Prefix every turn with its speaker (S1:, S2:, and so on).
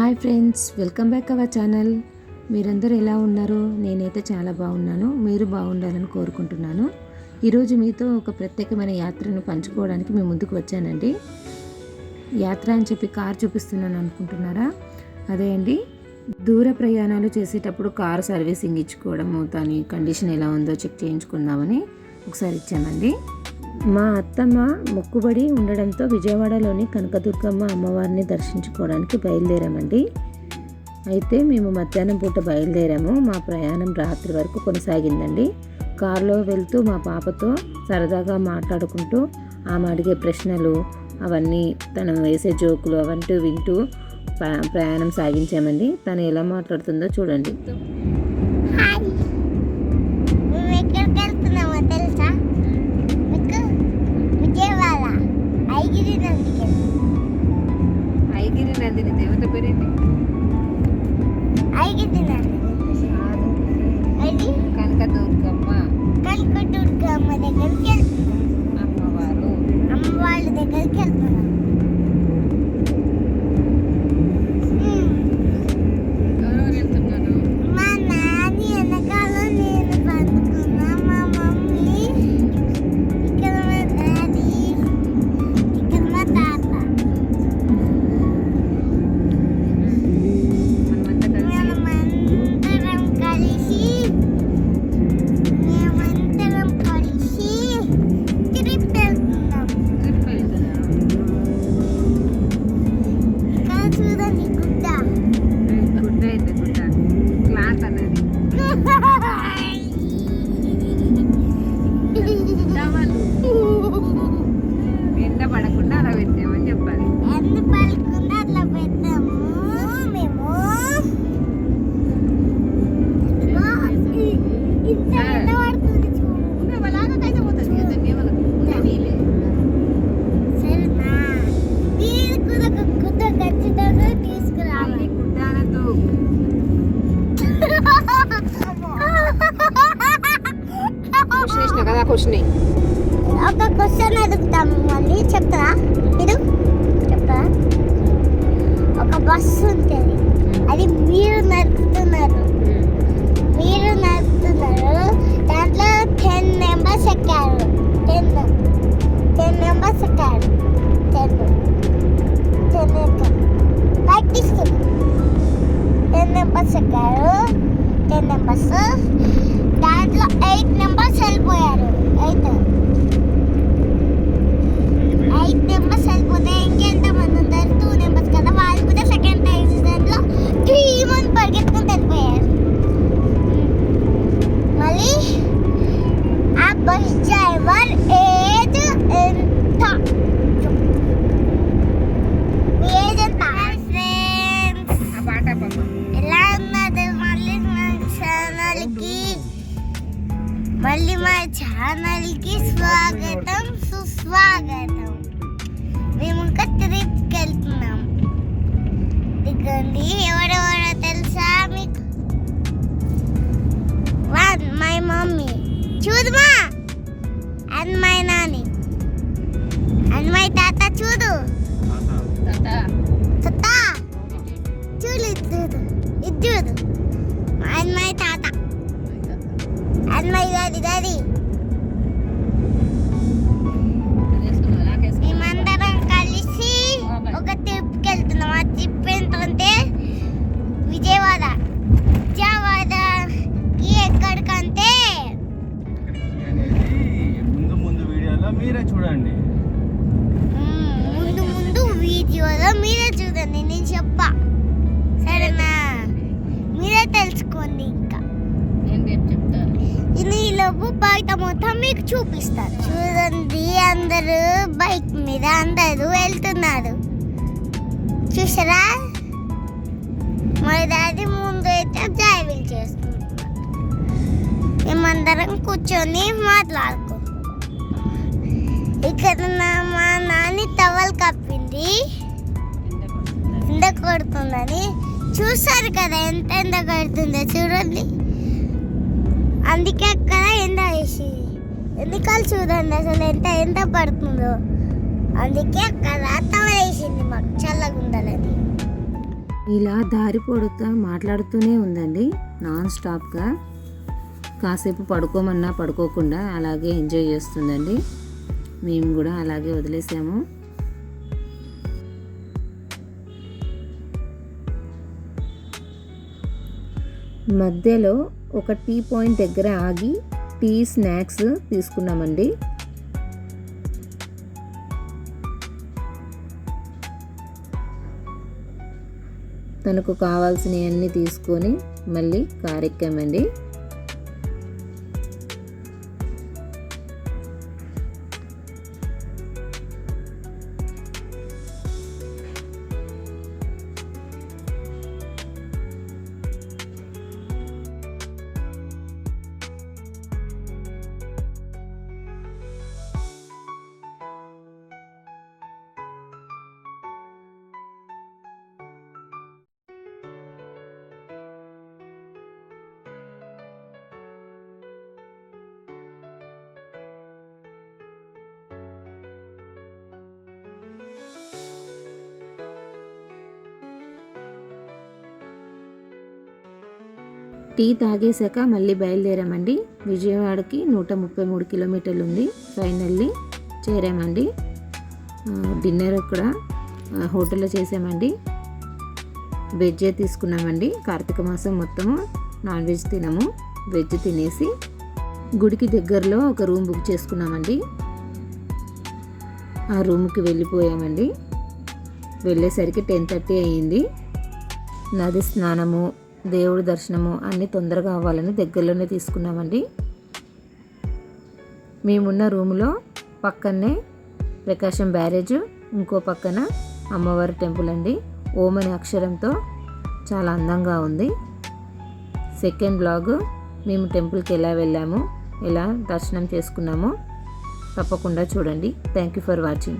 S1: Hi friends welcome back our channel. మీరందరూ ఎలా ఉన్నారు నేనైతే చాలా బాగున్నాను. మీరు బాగుండాలని కోరుకుంటున్నాను. ఈరోజు మీతో ఒక ప్రత్యేకమైన యాత్రను పంచుకోవడానికి మేము ముందుకు వచ్చానండి. యాత్ర అని చెప్పి కార్ చూపిస్తున్నాను అనుకుంటున్నారా? అదే అండి. దూర ప్రయాణాలు చేసేటప్పుడు కార్ సర్వీసింగ్ ఇచ్చుకోవడము దాని కండిషన్ ఎలా ఉందో చెక్ చేయించుకుందామని ఒకసారి ఇచ్చామండి. మా అత్తమ్మ మొక్కుబడి ఉండడంతో విజయవాడలోని కనకదుర్గమ్మ అమ్మవారిని దర్శించుకోవడానికి బయలుదేరామండి. అయితే మేము మధ్యాహ్నం పూట బయలుదేరాము. మా ప్రయాణం రాత్రి వరకు కొనసాగిందండి. కారులో వెళ్తూ మా పాపతో సరదాగా మాట్లాడుకుంటూ ఆమె అడిగే ప్రశ్నలు అవన్నీ తను వేసే జోకులు అవంటూ వింటూ ప్ర- ప్రయాణం సాగించామండి. తను ఎలా మాట్లాడుతుందో చూడండి.
S2: దగ్గరికి
S1: అమ్మవారు.
S2: అమ్మ వాళ్ళ దగ్గరికి వెళ్తున్నాం
S1: క్వశ్చన్.
S2: ఒక క్వశ్చన్ అడుగుతాము మళ్ళీ చెప్తారా మీరు చెప్తారా ఒక బస్సు ఉంటుంది. అది మీరు నడుపుతున్నారు. మీరు నడుపుతున్నారు. దాంట్లో టెన్ మెంబర్స్ ఎక్కారు. టెన్ టెన్ మెంబర్స్ ఎక్కారు. టెన్ ఛానల్కి స్వాగతం సుస్వాగతం. మేము ఇంకా ట్రిప్కి వెళ్తున్నాం. ఇదిగోండి ఎవరెవరో తెలుసా మీకు? One my mummy. చూదుమా and my నాని. అండ్ మై తాత చూడు. తాత. చూడు చూడు. ఇది చూడు. అండ్ మై తాత. And my daddy daddy.
S3: మీరే చూడండి.
S2: ముందు ముందు వీడియోలో మీరే చూడండి నేను చెప్పా. సరేనా? మీరే తెలుసుకోండి ఇంకా.
S1: నేను రేపు చెప్తాను
S2: ఈలోపు బయట మొత్తం మీకు చూపిస్తాను. చూడండి అందరూ బైక్ మీద అందరూ వెళ్తున్నారు. చూసారా? మా డాడీ ముందు అయితే డ్రైవింగ్ చేస్తున్నారు మేమందరం కూర్చొని మాట్లాడుకో ఇక్కడ మా నాని టవల్ కప్పింది. ఎండ కొడుతుందని. చూసారు కదా ఎంత ఎండ కొడుతుందో చూడండి. అందుకే అక్కడ ఎండ వేసింది. ఎందుకలు చూడండి అసలు ఎంత ఎంత పడుతుందో. అందుకే అక్కడ టవల్ వేసింది మాకు చల్లగా
S1: ఇలా దారి పొడుతా మాట్లాడుతూనే ఉందండి నాన్ స్టాప్గా. కాసేపు పడుకోమన్నా పడుకోకుండా అలాగే ఎంజాయ్ చేస్తుందండి. మేము కూడా అలాగే వదిలేసాము. మధ్యలో ఒక టీ పాయింట్ దగ్గర ఆగి టీ స్నాక్స్ తీసుకున్నామండి. తనకు కావాల్సినవన్నీ తీసుకొని మళ్ళీ కారు టీ తాగేశాక మళ్ళీ బయలుదేరామండి. విజయవాడకి నూట ముప్పై మూడు కిలోమీటర్లు ఉంది. ఫైనల్లీ చేరామండి. డిన్నర్ కూడా హోటల్లో చేసామండి. వెజ్జే తీసుకున్నామండి. కార్తీక మాసం మొత్తము నాన్ వెజ్ తినము. వెజ్ తినేసి గుడికి దగ్గరలో ఒక రూమ్ బుక్ చేసుకున్నామండి. ఆ రూమ్కి వెళ్ళిపోయామండి. వెళ్ళేసరికి టెన్ థర్టీ అయ్యింది. నది స్నానము దేవుడి దర్శనము అన్నీ తొందరగా అవ్వాలని దగ్గరలోనే తీసుకున్నామండి. మేమున్న రూములో పక్కనే ప్రకాశం బ్యారేజ్ ఇంకో పక్కన అమ్మవారి టెంపుల్ అండి. ఓం అనే అక్షరంతో చాలా అందంగా ఉంది. సెకండ్ బ్లాగ్ మేము టెంపుల్కి ఎలా వెళ్ళాము ఎలా దర్శనం చేసుకున్నామో తప్పకుండా చూడండి. Thank you for watching.